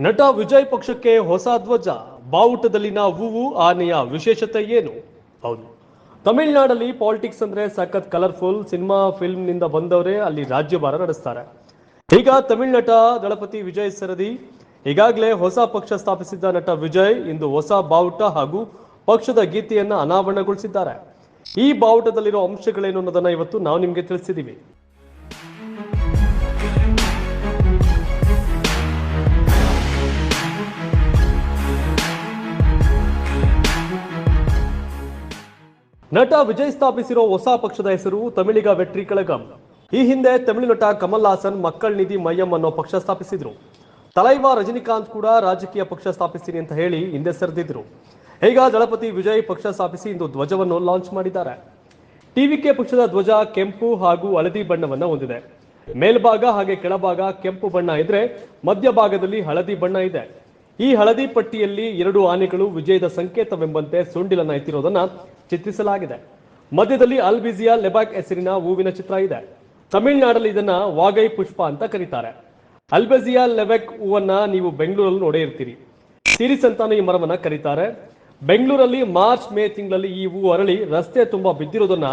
ನಟ ವಿಜಯ್ ಪಕ್ಷಕ್ಕೆ ಹೊಸ ಧ್ವಜ, ಬಾವುಟದಲ್ಲಿನ ಹೂವು ಆನೆಯ ವಿಶೇಷತೆ ಏನು? ಹೌದು. ತಮಿಳುನಾಡಲ್ಲಿ ಪಾಲಿಟಿಕ್ಸ್ ಅಂದ್ರೆ ಸಖತ್ ಕಲರ್ಫುಲ್ ಸಿನಿಮಾ ಫಿಲ್ಮ್ನಿಂದ ಬಂದವರೇ ಅಲ್ಲಿ ರಾಜ್ಯಭಾರ ನಡೆಸ್ತಾರೆ. ಈಗ ತಮಿಳ್ ನಟ ದಳಪತಿ ವಿಜಯ್ ಸರದಿ. ಈಗಾಗಲೇ ಹೊಸ ಪಕ್ಷ ಸ್ಥಾಪಿಸಿದ್ದ ನಟ ವಿಜಯ್ ಇಂದು ಹೊಸ ಬಾವುಟ ಹಾಗೂ ಪಕ್ಷದ ಗೀತೆಯನ್ನ ಅನಾವರಣಗೊಳಿಸಿದ್ದಾರೆ. ಈ ಬಾವುಟದಲ್ಲಿರೋ ಅಂಶಗಳೇನು ಅನ್ನೋದನ್ನ ಇವತ್ತು ನಾವು ನಿಮಗೆ ತಿಳಿಸಿದ್ದೀವಿ ನಟ ವಿಜಯ್ ಸ್ಥಾಪಿಸಿರೋ ಹೊಸ ಪಕ್ಷದ ಹೆಸರು ತಮಿಳಿಗ ವೆಟ್ರಿ ಕಳಗಂ. ಈ ಹಿಂದೆ ತಮಿಳು ನಟ ಕಮಲ್ ಹಾಸನ್ ಮಕ್ಕಳ ನಿಧಿ ಮಯ್ಯಂ ಅನ್ನೋ ಪಕ್ಷ ಸ್ಥಾಪಿಸಿದ್ರು. ತಲೈವ ರಜನಿಕಾಂತ್ ಕೂಡ ರಾಜಕೀಯ ಪಕ್ಷ ಸ್ಥಾಪಿಸ್ತೀನಿ ಅಂತ ಹೇಳಿ ಹಿಂದೆ ಸರಿದಿದ್ರು. ಈಗ ದಳಪತಿ ವಿಜಯ್ ಪಕ್ಷ ಸ್ಥಾಪಿಸಿ ಇಂದು ಧ್ವಜವನ್ನು ಲಾಂಚ್ ಮಾಡಿದ್ದಾರೆ. ಟಿವಿಕೆ ಪಕ್ಷದ ಧ್ವಜ ಕೆಂಪು ಹಾಗೂ ಹಳದಿ ಬಣ್ಣವನ್ನ ಹೊಂದಿದೆ. ಮೇಲ್ಭಾಗ ಹಾಗೆ ಕೆಳಭಾಗ ಕೆಂಪು ಬಣ್ಣ ಇದ್ರೆ ಮಧ್ಯಭಾಗದಲ್ಲಿ ಹಳದಿ ಬಣ್ಣ ಇದೆ. ಈ ಹಳದಿ ಪಟ್ಟಿಯಲ್ಲಿ ಎರಡು ಆನೆಗಳು ವಿಜಯದ ಸಂಕೇತವೆಂಬಂತೆ ಸುಂಡಿಲನ್ನ ಎತ್ತಿರೋದನ್ನ ಚಿತ್ರಿಸಲಾಗಿದೆ. ಮಧ್ಯದಲ್ಲಿ ಅಲ್ಬಿಜಿಯಾ ಲೆಬಾಕ್ ಹೆಸರಿನ ಹೂವಿನ ಚಿತ್ರ ಇದೆ. ತಮಿಳುನಾಡಲ್ಲಿ ಇದನ್ನ ವಾಗೈ ಪುಷ್ಪ ಅಂತ ಕರೀತಾರೆ. ಅಲ್ಬೆಜಿಯಾ ಲೆಬೆಕ್ ಹೂವನ್ನ ನೀವು ಬೆಂಗಳೂರಲ್ಲಿ ನೋಡೇ ಇರ್ತೀರಿ. ಸಿರಿಸ್ ಅಂತಾನು ಈ ಮರವನ್ನ ಕರೀತಾರೆ. ಬೆಂಗಳೂರಲ್ಲಿ ಮಾರ್ಚ್, ಮೇ ತಿಂಗಳಲ್ಲಿ ಈ ಹೂ ಅರಳಿ ರಸ್ತೆ ತುಂಬಾ ಬಿದ್ದಿರೋದನ್ನ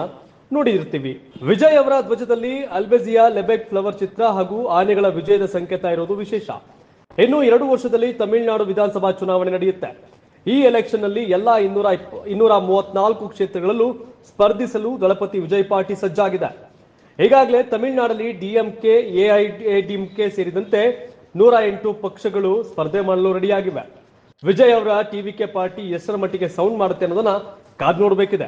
ನೋಡಿರ್ತೀವಿ ವಿಜಯ್ ಅವರ ಧ್ವಜದಲ್ಲಿ ಅಲ್ಬೆಜಿಯಾ ಲೆಬೆಕ್ ಫ್ಲವರ್ ಚಿತ್ರ ಹಾಗೂ ಆನೆಗಳ ವಿಜಯದ ಸಂಕೇತ ಇರೋದು ವಿಶೇಷ. ಇನ್ನು ಎರಡು ವರ್ಷದಲ್ಲಿ ತಮಿಳುನಾಡು ವಿಧಾನಸಭಾ ಚುನಾವಣೆ ನಡೆಯುತ್ತೆ. ಈ ಎಲೆಕ್ಷನ್ನಲ್ಲಿ ಎಲ್ಲಾ ಇನ್ನೂರ ಇನ್ನೂರ ಮೂವತ್ನಾಲ್ಕು ಕ್ಷೇತ್ರಗಳಲ್ಲೂ ಸ್ಪರ್ಧಿಸಲು ದಳಪತಿ ವಿಜಯ್ ಪಾರ್ಟಿ ಸಜ್ಜಾಗಿದೆ. ಈಗಾಗಲೇ ತಮಿಳುನಾಡಲ್ಲಿ ಡಿಎಂಕೆ ಎಐಎಡಿಎಂಕೆ ಸೇರಿದಂತೆ ನೂರ ಎಂಟು ಪಕ್ಷಗಳು ಸ್ಪರ್ಧೆ ಮಾಡಲು ರೆಡಿಯಾಗಿವೆ. ವಿಜಯ್ ಅವರ ಟಿವಿಕೆ ಪಾರ್ಟಿ ಎಷ್ಟರ ಮಟ್ಟಿಗೆ ಸೌಂಡ್ ಮಾಡುತ್ತೆ ಅನ್ನೋದನ್ನ ಕಾದ್ ನೋಡಬೇಕಿದೆ.